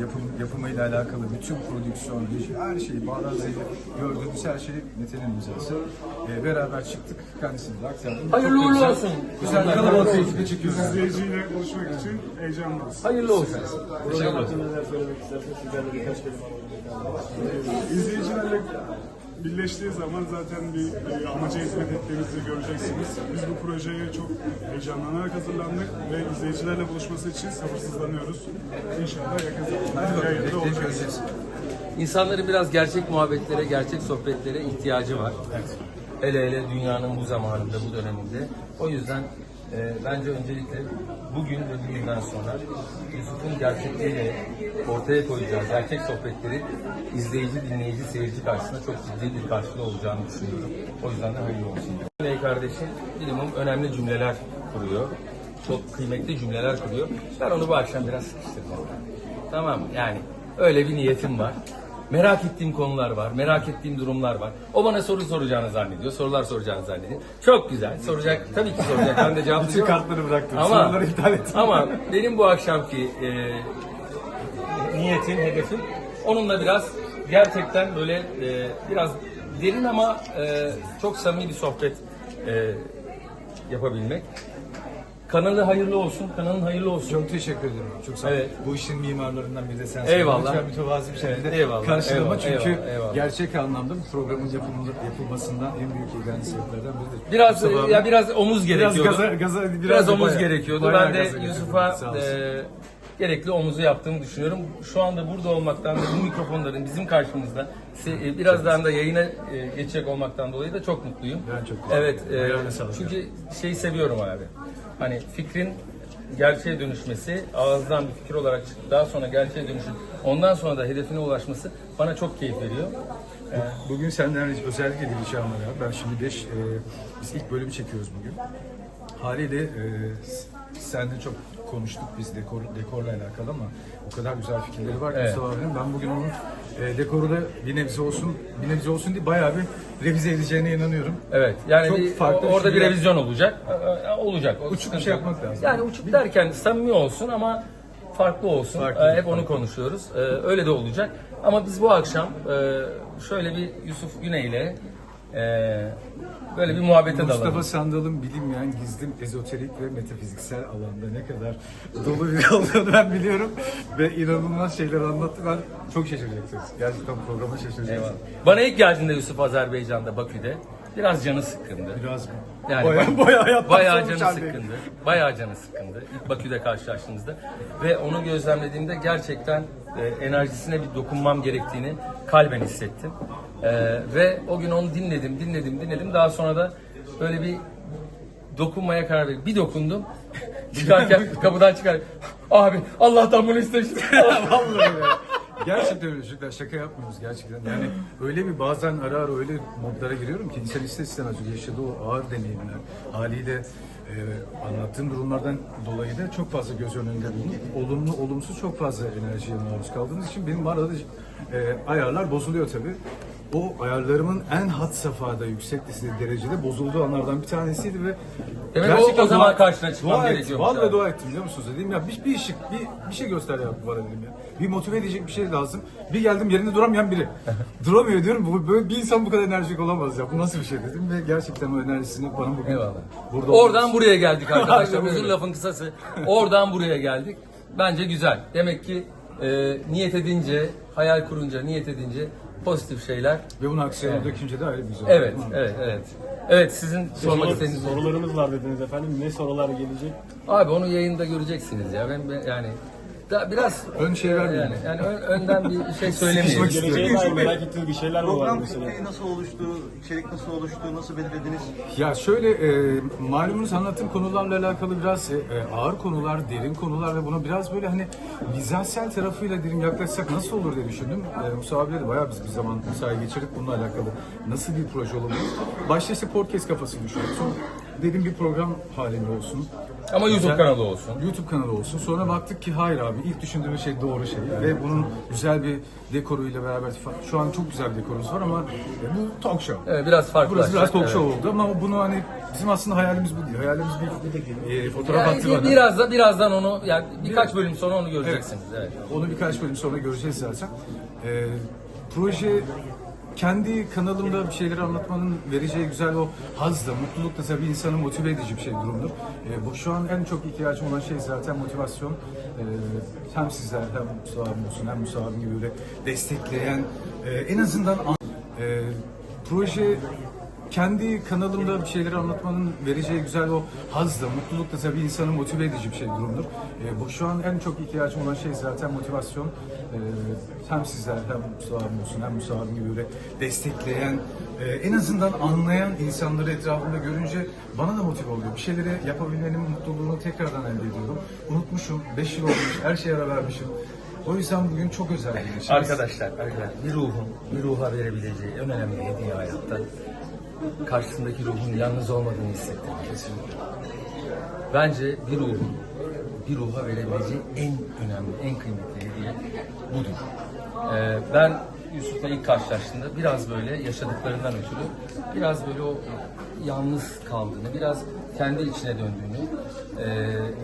yapım, yapımıyla alakalı bütün prodüksiyon, her şeyi, bağlar zeyli gördüğümüz her şey Mete'nin imzası. E, beraber çıktık, kendisine de aktardım. Hayırlı uğurlu olsun. Güzel bir Kalabalık ekiple çıkıyoruz. İzleyiciyle buluşmak için heyecanlıyız. Hayırlı olsun. Proje hakkında neler söylemek isterseniz sizlerle birkaç kelime alalım. İzleyicilerle birleştiği zaman zaten bir e, amaca hizmet ettiğimizi göreceksiniz. Biz bu projeye çok heyecanlanarak hazırlandık ve izleyicilerle buluşması için sabırsızlanıyoruz. İnşallah yakın zamanda yayında olacak. İnsanların biraz gerçek muhabbetlere, gerçek sohbetlere ihtiyacı var. Hele hele dünyanın bu zamanında, bu döneminde. O yüzden e, bence öncelikle bugün ve bugünden sonra Yusuf'un gerçekliğiyle ortaya koyacağı gerçek sohbetleri izleyici, dinleyici, seyirci karşısında çok ciddi bir karşılığı olacağını düşünüyorum. O yüzden de hayırlı olsun. Bey kardeşim minimum önemli cümleler kuruyor. Çok kıymetli cümleler kuruyor. Ben onu bu akşam biraz sıkıştıracağım. Tamam mı? Yani öyle bir niyetim var. Merak ettiğim konular var, merak ettiğim durumlar var. O bana soru soracağını zannediyor, sorular soracağını zannediyor. Çok güzel, soracak, tabii ki soracak. Ben de cevaplayacağım. Bütün kartları bıraktım, Ama, soruları iptal ettim. Ama benim bu akşamki e, niyetim, hedefim onunla biraz gerçekten böyle e, biraz derin ama e, çok samimi bir sohbet e, yapabilmek. Kanalı hayırlı olsun, kanalın hayırlı olsun. Çok teşekkür ederim. Çok sağ olun. Evet. Bu işin mimarlarından biri de sensin. Eyvallah. Lütfen mütevazı bir şekilde Eyvallah, karşılama. eyvallah, Çünkü eyvallah, eyvallah. gerçek anlamda bu programın yapımında, yapılmasından en büyük ilgilen sebeplerden biri de. Biraz Mustafa abi. ya biraz omuz Biraz gerekiyordu. gaza, gaza, biraz, Biraz omuz bayağı- gerekiyordu. bayağı ben de. Yusuf'a e, gerekli omuzu yaptığımı düşünüyorum. Şu anda burada olmaktan ve bu mikrofonların bizim karşımızda e, birazdan da yayına e, geçecek olmaktan dolayı da çok mutluyum. Ben çok teşekkür Evet. e, çünkü şeyi seviyorum abi. Hani fikrin gerçeğe dönüşmesi, ağızdan bir fikir olarak çıkıp daha sonra gerçeğe dönüşüp ondan sonra da hedefine ulaşması bana çok keyif veriyor. Bugün senden özellikle var ya. Ben şimdi 5, biz ilk bölümü çekiyoruz bugün. Haliyle e, s- seninle çok konuştuk biz dekor, dekorla alakalı ama o kadar güzel fikirleri var ki Evet. Mustafa abinin. Ben bugün onun e, dekoru da bir nebze olsun, bir nebze olsun diye bayağı bir revize edeceğine inanıyorum. Evet. Yani Çok bir, farklı orada bir revizyon olacak. Olacak. O Uçuk bir şey yapmak lazım. Yani uçuk derken samimi olsun ama farklı olsun. Farklı, Ee, hep onu konuşuyoruz. Ee, öyle de olacak. Ama biz bu akşam e, şöyle bir Yusuf Güney ile e, böyle bir muhabbete Mustafa dalalım. Sandal'ın bilinmeyen gizli ezoterik ve metafiziksel alanda ne kadar dolu bir olduğunu ben biliyorum. Ve inanılmaz şeyler anlattı. Ben çok şaşıracaksınız. Gerçekten programa şaşıracaksınız. Eyvallah. Bana ilk geldiğinde Yusuf Azerbaycan'da Bakü'de biraz canı sıkkındı. Biraz Yani bayağı, bayağı bayağı canı sıkkındı. Bayağı canı sıkkındı. İlk Bakü'de karşılaştığımızda. Ve onu gözlemlediğimde gerçekten e, enerjisine bir dokunmam gerektiğini kalben hissettim. E, ve o gün onu dinledim, dinledim, dinledim. Daha sonra da böyle bir dokunmaya karar verdim. Bir dokundum. Çıkarken kapıdan çıkar. Abi Allah'tan bunu istemiştim. Vallahi ya. Gerçekten öyle çocuklar şaka yapmıyoruz gerçekten. Yani öyle bir bazen ara ara öyle modlara giriyorum ki insan ister istemez yaşadığı o ağır deneyimler haliyle e, anlattığım durumlardan dolayı da çok fazla göz önünde bulunup olumlu olumsuz çok fazla enerjiye maruz kaldığımız için benim arada e, ayarlar bozuluyor tabii. O ayarlarımın en had safhada yüksek derecede bozulduğu anlardan bir tanesiydi ve Demek o- gerçekten o zaman karşına çıkmam dua ettim. gerekiyormuş Vallahi abi. dua ettim biliyor musunuz dedim ya bir, bir ışık bir, bir şey göster ya bana dedim ya. Bir motive edecek bir şey lazım. Bir geldim yerinde duramayan biri. Duramıyor diyorum bu böyle bir insan bu kadar enerjik olamaz ya. Bu nasıl bir şey dedim ve gerçekten o enerjisini bana bugün Eyvallah. burada Oradan olması- buraya geldik arkadaşlar. Aynen öyle. Uzun lafın kısası. Oradan buraya geldik. Bence güzel. Demek ki e, niyet edince, hayal kurunca, niyet edince pozitif şeyler. ve bunu aksiyona dökünce de ayrı bir güzel. Evet, evet, evet. Evet, sizin sormak istediğiniz sorularımız var dediniz efendim. Ne sorular gelecek? Abi onu yayında göreceksiniz ya. Ben, ben yani da biraz Ön şey vermeyin. yani, yani ön- önden bir şey söylemeyelim. Geleceğe dair merak ettiğiniz bir şeyler mi var Program mesela? fikri nasıl oluştu, içerik nasıl oluştu, nasıl belirlediniz? Ya şöyle e, malumunuz anlattığım konularla alakalı biraz e, e, ağır konular, derin konular ve buna biraz böyle hani mizansel tarafıyla dedim yaklaşsak nasıl olur diye düşündüm. E, Musa abiyle de bayağı biz bir zaman mesai geçirdik bununla alakalı. Nasıl bir proje olabilir? Başta işte podcast kafası düşündük. Sonra dedim bir program halinde olsun. Ama YouTube güzel- kanalı olsun. YouTube kanalı olsun. Sonra baktık ki hayır abi ilk düşündüğümüz şey doğru şey ve bunun güzel bir dekoruyla beraber şu an çok güzel bir dekorumuz var ama e, bu talk show. Evet, biraz farklı. Burası biraz talk Evet. show oldu ama bunu hani bizim aslında hayalimiz bu değil. Hayalimiz bir e, fotoğraf Yani attı bana. biraz da birazdan onu yani birkaç bölüm sonra onu göreceksiniz. Evet. Onu birkaç bölüm sonra göreceğiz zaten. Ee, proje kendi kanalımda bir şeyleri anlatmanın vereceği güzel o haz da, mutluluk da tabii insanı motive edici bir şey durumdur. Ee, bu şu an en çok ihtiyacım olan şey zaten motivasyon. Ee, hem sizler hem abim olsun hem Mustafa abim gibi böyle destekleyen, e, en azından an- e, proje kendi kanalımda bir şeyleri anlatmanın vereceği güzel o haz da, mutluluk da tabii insanı motive edici bir şey durumdur. Ee, bu şu an en çok ihtiyacım olan şey zaten motivasyon. Ee, hem sizler hem Mustafa olsun hem Mustafa gibi böyle destekleyen, e, en azından anlayan insanları etrafımda görünce bana da motive oluyor. Bir şeyleri yapabilmenin mutluluğunu tekrardan elde ediyorum. Unutmuşum, 5 yıl olmuş, her şeye ara vermişim. O yüzden bugün çok özel bir gün. Arkadaşlar, arkadaşlar bir ruhun bir ruha verebileceği en önemli hediye hayatta karşısındaki ruhun yalnız olmadığını hissettirmek. Kesinlikle. Bence bir ruhun bir ruha verebileceği en önemli, en kıymetli hediye budur. Ee, ben Yusuf'la ilk karşılaştığımda biraz böyle yaşadıklarından ötürü biraz böyle o yalnız kaldığını, biraz kendi içine döndüğünü e,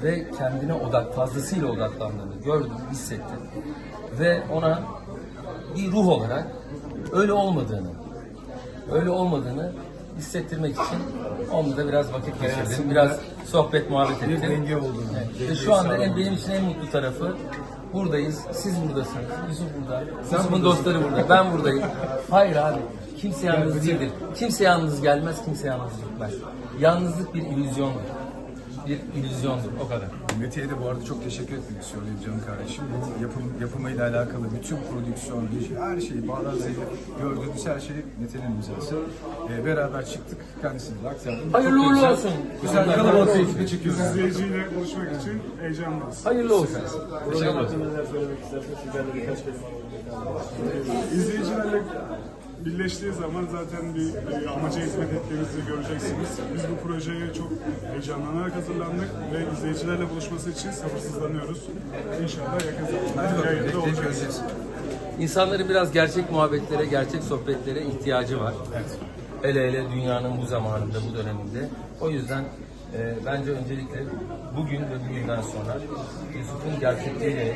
ve kendine odak, fazlasıyla odaklandığını gördüm, hissettim. Ve ona bir ruh olarak öyle olmadığını, öyle olmadığını hissettirmek için onunla da biraz vakit geçirdim. Biraz sohbet muhabbet ettim. Bir denge olduğunu. Evet. Ve şu anda en, benim için en mutlu tarafı buradayız. Siz buradasınız. Yusuf burada. Yusuf'un dostları burada. Ben buradayım. Hayır abi. Kimse yalnız değildir. Kimse yalnız gelmez. Kimse yalnız gitmez. Yalnızlık bir illüzyondur. Bir illüzyondur. O kadar. Mete'ye de bu arada çok teşekkür etmek istiyorum canım kardeşim. Bu yapım, yapımıyla alakalı bütün prodüksiyon, her şeyi, bağlantıyla gördüğümüz her şey Mete'nin imzası. Ee, beraber çıktık, kendisini de aktardım. Hayırlı uğurlu güzel- olsun. Güzel bir kalabalık ekiple çekiyoruz. İzleyiciyle buluşmak için heyecanlıyız. Hayırlı olsun. Program hakkında neler söylemek isterseniz sizden de birkaç kelime. İzleyicilerle birleştiği zaman zaten bir e, amaca hizmet ettiğimizi göreceksiniz. Biz bu projeye çok heyecanlanarak hazırlandık ve izleyicilerle buluşması için sabırsızlanıyoruz. İnşallah yakın Hadi zamanda bakalım, yayında göreceğiz. İnsanların biraz gerçek muhabbetlere, gerçek sohbetlere ihtiyacı var. Evet. Hele hele dünyanın bu zamanında, bu döneminde. O yüzden e, bence öncelikle bugün ve bugünden sonra Yusuf'un gerçekliğiyle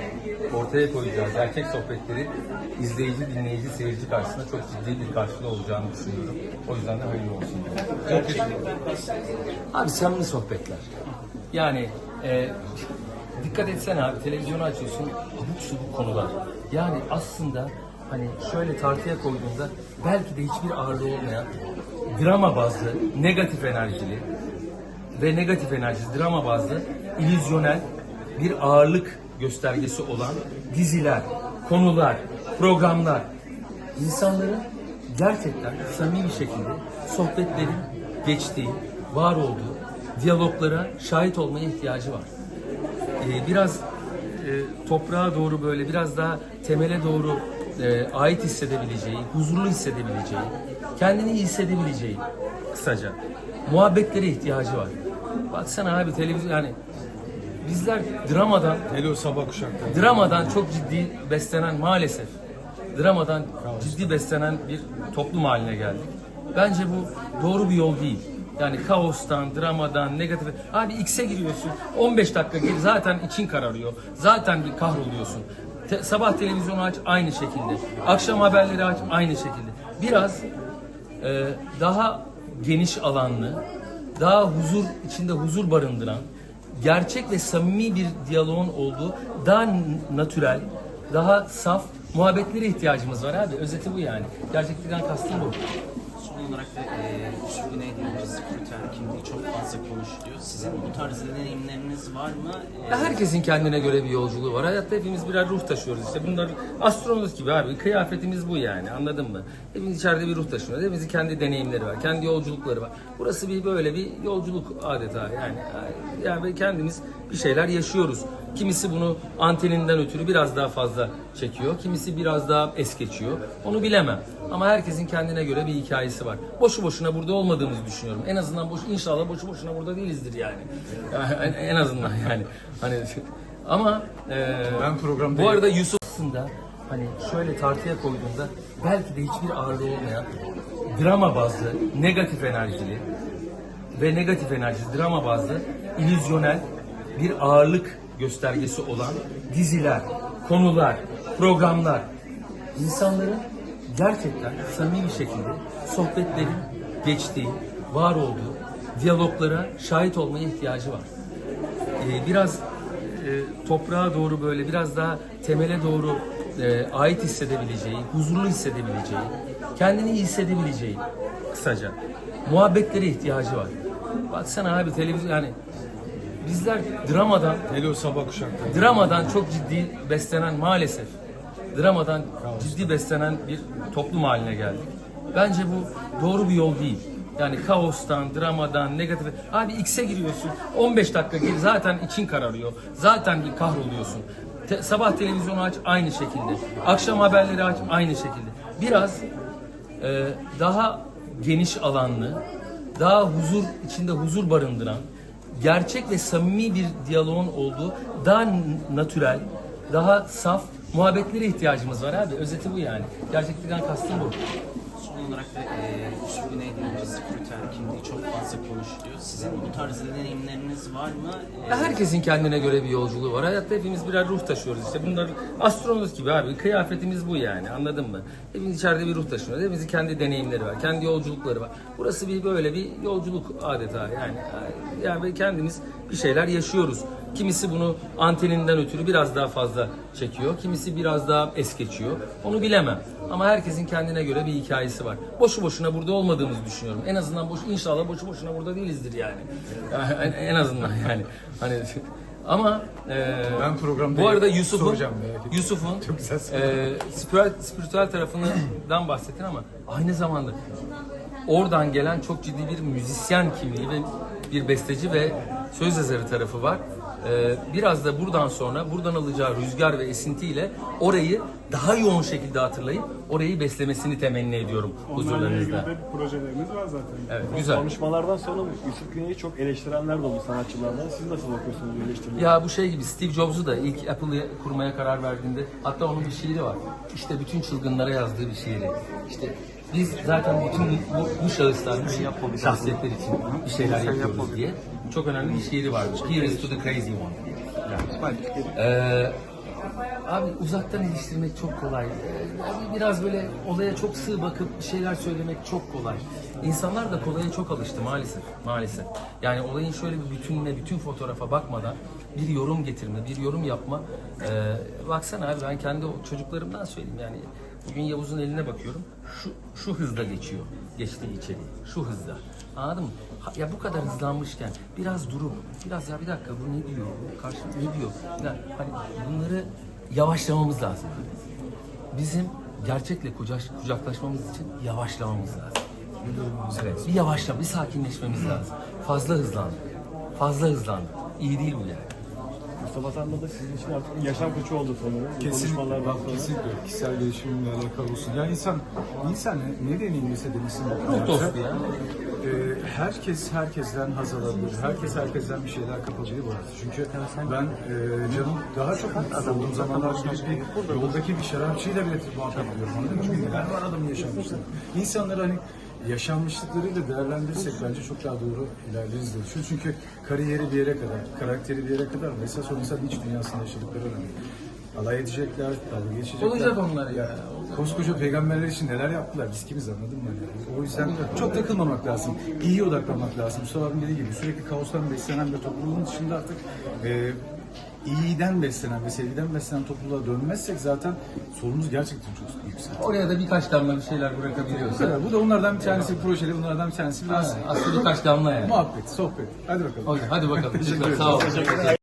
ortaya koyacağı gerçek sohbetleri izleyici, dinleyici, seyirci karşısında çok ciddi bir karşılığı olacağını düşünüyorum. O yüzden de hayırlı olsun. Abi samimi sohbetler. Yani e, dikkat etsene abi televizyonu açıyorsun abuk subuk konular. Yani aslında hani şöyle tartıya koyduğunda belki de hiçbir ağırlığı olmayan drama bazlı, negatif enerjili ve negatif enerjisi drama bazlı illüzyonel bir ağırlık göstergesi olan diziler, konular, programlar insanların gerçekten samimi bir şekilde sohbetlerin geçtiği, var olduğu diyaloglara şahit olmaya ihtiyacı var. Ee, biraz e, toprağa doğru böyle biraz daha temele doğru e, ait hissedebileceği, huzurlu hissedebileceği, kendini iyi hissedebileceği kısaca muhabbetlere ihtiyacı var. Baksana abi televizyon yani bizler dramadan Hele o sabah kuşakları. dramadan çok ciddi beslenen maalesef dramadan ciddi beslenen bir toplum haline geldik. Bence bu doğru bir yol değil. Yani kaostan, dramadan, negatif... Abi X'e giriyorsun, 15 dakika gir, zaten için kararıyor. Zaten bir kahroluyorsun. Te- sabah televizyonu aç, aynı şekilde. Akşam haberleri aç, aynı şekilde. Biraz e, daha geniş alanlı, daha huzur içinde huzur barındıran, gerçek ve samimi bir diyaloğun olduğu daha natürel, daha saf muhabbetlere ihtiyacımız var abi. Özeti bu yani. Gerçeklikten kastım bu. Olarak da e, Yusuf Güneydoğu'nun spiritüel kimliği çok fazla konuşuluyor. Sizin bu tarz deneyimleriniz var mı? E, herkesin kendine göre bir yolculuğu var. Hayatta hepimiz birer ruh taşıyoruz işte. Bunlar astronot gibi abi. Kıyafetimiz bu yani. Anladın mı? Hepimiz içeride bir ruh taşıyoruz. Hepimizin kendi deneyimleri var. Kendi yolculukları var. Burası bir böyle bir yolculuk adeta yani. Yani kendimiz bir şeyler yaşıyoruz. Kimisi bunu anteninden ötürü biraz daha fazla çekiyor. Kimisi biraz daha es geçiyor. Onu bilemem. Ama herkesin kendine göre bir hikayesi var. Boşu boşuna burada olmadığımızı düşünüyorum. En azından boş, inşallah boşu boşuna burada değilizdir yani. Yani en, en azından yani. Hani ama e, Ben programda- bu arada Yusuf aslında hani şöyle tartıya koyduğunda belki de hiçbir ağırlığı olmayan drama bazlı, negatif enerjili ve negatif enerji drama bazlı illüzyonel bir ağırlık göstergesi olan diziler, konular, programlar insanların gerçekten samimi bir şekilde sohbetlerin geçtiği, var olduğu diyaloglara şahit olmaya ihtiyacı var. Ee, biraz e, toprağa doğru böyle biraz daha temele doğru e, ait hissedebileceği, huzurlu hissedebileceği, kendini iyi hissedebileceği kısaca muhabbetlere ihtiyacı var. Baksana abi televizyon yani bizler dramadan Hele o sabah kuşakları. dramadan çok ciddi beslenen maalesef dramadan ciddi beslenen bir toplum haline geldik. Bence bu doğru bir yol değil. Yani kaostan, dramadan, negatif. Abi X'e giriyorsun. 15 dakika gir zaten için kararıyor. Zaten bir kahroluyorsun. Te- sabah televizyonu aç aynı şekilde. Akşam haberleri aç aynı şekilde. Biraz e, daha geniş alanlı, daha huzur içinde huzur barındıran, gerçek ve samimi bir diyaloğun olduğu daha natürel, daha saf muhabbetlere ihtiyacımız var abi. Özeti bu yani. Gerçeklikten kastım bu. Son olarak da e, Spiritüel kimliği çok fazla konuşuluyor. Sizin bu tarz deneyimleriniz var mı? E, Ya herkesin kendine göre bir yolculuğu var. Hayatta hepimiz birer ruh taşıyoruz işte. Bunlar astronot gibi abi. Kıyafetimiz bu yani. Anladın mı? Hepimiz içeride bir ruh taşıyoruz. Hepimizin kendi deneyimleri var. Kendi yolculukları var. Burası bir böyle bir yolculuk adeta yani. Yani kendimiz bir şeyler yaşıyoruz. Kimisi bunu anteninden ötürü biraz daha fazla çekiyor. Kimisi biraz daha es geçiyor. Onu bilemem. Ama herkesin kendine göre bir hikayesi var. Boşu boşuna burada olmadığımızı düşünüyorum. En azından boş, inşallah boşu boşuna burada değilizdir yani. Yani en, azından yani. Hani ama e, Ben programda bu arada Yusuf'un. Yusuf'un e, spiritüel, spiritüel tarafından bahsettin ama aynı zamanda oradan gelen çok ciddi bir müzisyen kimliği ve bir besteci ve söz yazarı tarafı var. E, biraz da buradan sonra buradan alacağı rüzgar ve esintiyle orayı daha yoğun şekilde hatırlayıp orayı beslemesini temenni ediyorum Onlarla ilgili huzurlarınızda. de projelerimiz var zaten. Evet, güzel. Konuşmalardan sonra Yusuf Güney'i çok eleştirenler de oldu sanatçılardan. Siz nasıl bakıyorsunuz bu eleştirilere? Ya bu şey gibi Steve Jobs'u da ilk Apple'ı kurmaya karar verdiğinde hatta onun bir şiiri var. İşte bütün çılgınlara yazdığı bir şiiri. İşte biz zaten bütün bu, bu şahıslar, bu şahsiyetler için bir şeyler yapıyoruz diye. Çok önemli bir şiiri varmış. Here is to the crazy one. Yani. Ee, abi uzaktan eleştirmek çok kolay. Ee, biraz böyle olaya çok sığ bakıp bir şeyler söylemek çok kolay. İnsanlar da kolaya çok alıştı maalesef. Maalesef. Yani olayın şöyle bir bütününe, bütün fotoğrafa bakmadan bir yorum getirme, bir yorum yapma. Ee, baksana abi ben kendi çocuklarımdan söyleyeyim yani. Bugün Yavuz'un eline bakıyorum. Şu, şu hızda geçiyor. Geçtiği içeri. Şu hızda. Anladın mı? Ha- Ya bu kadar hızlanmışken biraz durup, biraz ya bir dakika bu ne diyor? Bu Karşı ne diyor? Ya hani bunları yavaşlamamız lazım. Bizim gerçekle kucak, kucaklaşmamız için yavaşlamamız lazım. Evet, bir yavaşla, bir sakinleşmemiz lazım. Fazla hızlandık. Fazla hızlandık. İyi değil bu yani. Mustafa Sandal da sizin için artık bir yaşam koçu oldu sanırım. Bu Kesin, konuşmalardan bak, sonra. kesinlikle kişisel gelişimle alakalı olsun. Yani insan, insan ne, ne deneyimlese demişsin. Ruh dostu ya. Ee, herkes herkesten haz alabilir. Herkes herkesten bir şeyler kapabilir burası. Çünkü ben e, canım daha çok mutsuz olduğum zamanlar bir yoldaki bir şarapçıyla bile muhabbet ediyorum. Anladın neler var adamın yaşanmışları. İnsanları hani yaşanmışlıklarıyla değerlendirirsek bence çok daha doğru ilerleriz diye düşünüyorum. Çünkü kariyeri bir yere kadar, karakteri bir yere kadar. Mesela o insanın iç dünyasında yaşadıkları önemli. Alay edecekler, dalga geçecekler. Olacak onlar ya. Koskoca peygamberler için neler yaptılar biz kimiz anladın mı? Yani? O yüzden çok takılmamak lazım. İyi odaklanmak lazım. Mustafa abim dediği gibi sürekli kaostan beslenen bir topluluğun dışında artık e, iyiden beslenen ve sevgiden beslenen topluluğa dönmezsek zaten sorunumuz gerçekten çok yüksek. Oraya da birkaç damla bir şeyler kadar. Bu da onlardan bir tanesi projeli, bunlardan bir tanesi biraz Aslında birkaç damla yani. muhabbet, sohbet. Hadi bakalım. Okey, hadi bakalım. Teşekkürler. Sağ olun.